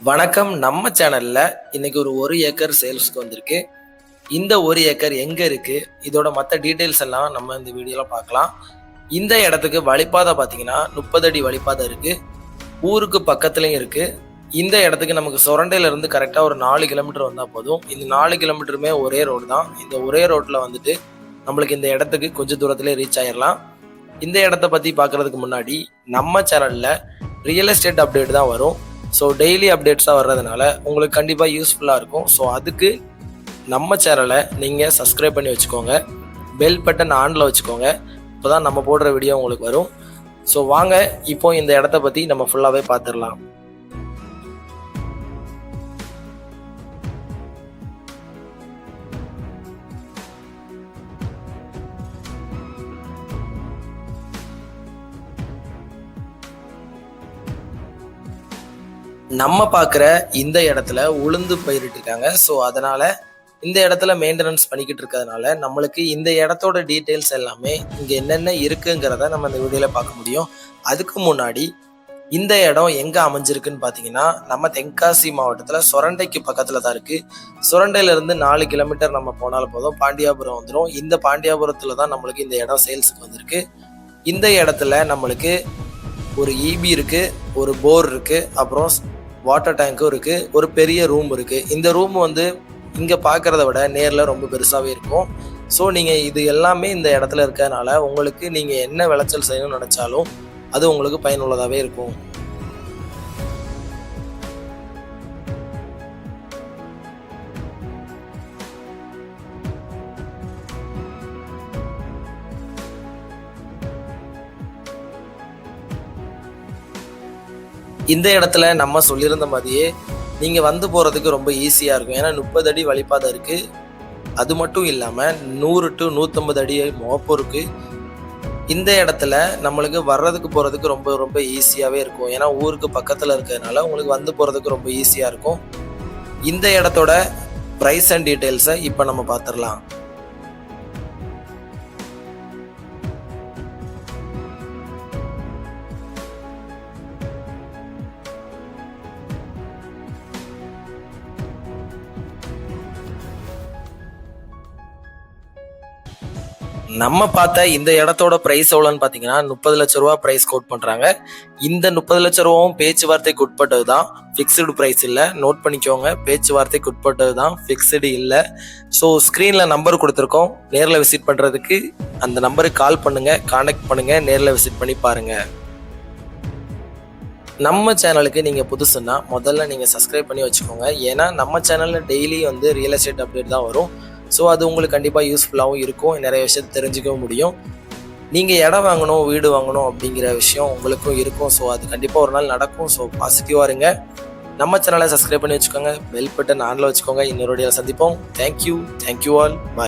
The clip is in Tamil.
வணக்கம். நம்ம சேனல்ல இன்னைக்கு ஒரு ஒரு ஏக்கர் சேல்ஸ்க்கு வந்திருக்கு. இந்த ஒரு ஏக்கர் எங்க இருக்கு? இதோட மற்ற டீட்டெயில்ஸ் எல்லாம் நம்ம இந்த வீடியோல பார்க்கலாம். இந்த இடத்துக்கு வழிபாதை பார்த்தீங்கன்னா முப்பது அடி வழிபாதை இருக்கு. ஊருக்கு பக்கத்துலயும் இருக்கு. இந்த இடத்துக்கு நமக்கு சுரண்டையில இருந்து கரெக்டா ஒரு நாலு கிலோமீட்டர் வந்தா போதும். இந்த நாலு கிலோமீட்டருமே ஒரே ரோடு தான். இந்த ஒரே ரோட்ல வந்துட்டு நம்மளுக்கு இந்த இடத்துக்கு கொஞ்சம் தூரத்திலே ரீச் ஆயிடலாம் இந்த இடத்த பத்தி பார்க்கறதுக்கு முன்னாடி நம்ம சேனல்ல ரியல் எஸ்டேட் அப்டேட் தான் வரும். ஸோ டெய்லி அப்டேட்ஸாக வர்றதுனால உங்களுக்கு கண்டிப்பாக யூஸ்ஃபுல்லாக இருக்கும். ஸோ அதுக்கு நம்ம சேனலை நீங்கள் சப்ஸ்கிரைப் பண்ணி வச்சுக்கோங்க. பெல் பட்டன் ஆனில் வச்சுக்கோங்க. இப்போ தான் நம்ம போடுற வீடியோ உங்களுக்கு வரும். ஸோ வாங்க இப்போ இந்த இடத்த பற்றி நம்ம ஃபுல்லாகவே பார்த்துடலாம் நம்ம பார்க்குற இந்த இடத்துல உளுந்து பயிரிட்டு இருக்காங்க. ஸோ அதனால இந்த இடத்துல மெயின்டெனன்ஸ் பண்ணிக்கிட்டு இருக்கிறதுனால நம்மளுக்கு இந்த இடத்தோட டீட்டெயில்ஸ் எல்லாமே இங்கே என்னென்ன இருக்குங்கிறத நம்ம இந்த வீடியோவில் பார்க்க முடியும். அதுக்கு முன்னாடி இந்த இடம் எங்கே அமைஞ்சிருக்குன்னு பார்த்தீங்கன்னா நம்ம தென்காசி மாவட்டத்தில் சுரண்டைக்கு பக்கத்தில் தான் இருக்குது சுரண்டையிலேருந்து நாலு கிலோமீட்டர் நம்ம போனாலும் போதும். பாண்டியாபுரம் வந்துடும் இந்த பாண்டியாபுரத்தில் தான் நம்மளுக்கு இந்த இடம் சேல்ஸுக்கு வந்திருக்கு. இந்த இடத்துல நம்மளுக்கு ஒரு ஈபி இருக்குது ஒரு போர் இருக்குது அப்புறம் வாட்டர் டேங்க்கும் இருக்குது ஒரு பெரிய ரூம் இருக்குது இந்த ரூம் வந்து இங்கே பார்க்குறத விட நேரில் ரொம்ப பெருசாகவே இருக்கும். ஸோ நீங்கள் இது எல்லாமே இந்த இடத்துல இருக்கறனால உங்களுக்கு நீங்கள் என்ன விளைச்சல் செய்யணும்னு நினச்சாலும் அது உங்களுக்கு பயனுள்ளதாகவே இருக்கும். இந்த இடத்துல நம்ம சொல்லியிருந்த மாதிரியே நீங்கள் வந்து போகிறதுக்கு ரொம்ப ஈஸியாக இருக்கும். ஏன்னா முப்பது அடி வழிபாதை இருக்குது அது மட்டும் இல்லாமல் நூறு டு நூற்றம்பது அடி முகப்பு இருக்குது இந்த இடத்துல நம்மளுக்கு வர்றதுக்கு போகிறதுக்கு ரொம்ப ரொம்ப ஈஸியாகவே இருக்கும். ஏன்னா ஊருக்கு பக்கத்தில் இருக்கிறதுனால உங்களுக்கு வந்து போகிறதுக்கு ரொம்ப ஈஸியாக இருக்கும். இந்த இடத்தோட ப்ரைஸ் அண்ட் டீட்டெயில்ஸை இப்போ நம்ம பார்த்துடலாம் நம்ம பார்த்த இந்த இடத்தோட பிரைஸ் எவ்வளோன்னு பார்த்தீங்கன்னா முப்பது லட்ச ரூபா பிரைஸ் கோட் பண்ணுறாங்க இந்த முப்பது லட்ச ரூபாவும் பேச்சுவார்த்தைக்கு உட்பட்டது தான் ஃபிக்ஸ்டு ப்ரைஸ் இல்லை. நோட் பண்ணிக்கோங்க. பேச்சுவார்த்தைக்கு உட்பட்டது தான் ஃபிக்ஸ்டு இல்லை. ஸோ ஸ்க்ரீனில் நம்பர் கொடுத்துருக்கோம். நேரில் விசிட் பண்ணுறதுக்கு அந்த நம்பருக்கு கால் பண்ணுங்கள் காண்டாக்ட் பண்ணுங்கள் நேரில் விசிட் பண்ணி பாருங்கள் நம்ம சேனலுக்கு நீங்கள் புதுசுன்னா முதல்ல நீங்கள் சப்ஸ்கிரைப் பண்ணி வச்சுக்கோங்க. ஏன்னா நம்ம சேனலில் டெய்லி வந்து ரியல் எஸ்டேட் அப்டேட் தான் வரும். ஸோ அது உங்களுக்கு கண்டிப்பாக யூஸ்ஃபுல்லாகவும் இருக்கும். நிறைய விஷயத்தை தெரிஞ்சுக்கவும் முடியும். நீங்கள் இடம் வாங்கணும் வீடு வாங்கணும் அப்படிங்கிற விஷயம் உங்களுக்கும் இருக்கும். ஸோ அது கண்டிப்பாக ஒரு நாள் நடக்கும். ஸோ பாசிட்டிவாக இருங்க. நம்ம சேனலை சப்ஸ்கிரைப் பண்ணி வச்சுக்கோங்க. பெல் பட்டன் ஆனில் வச்சுக்கோங்க. இன்னொரு சந்திப்போம். தேங்க்யூ தேங்க்யூ ஆல் பாய்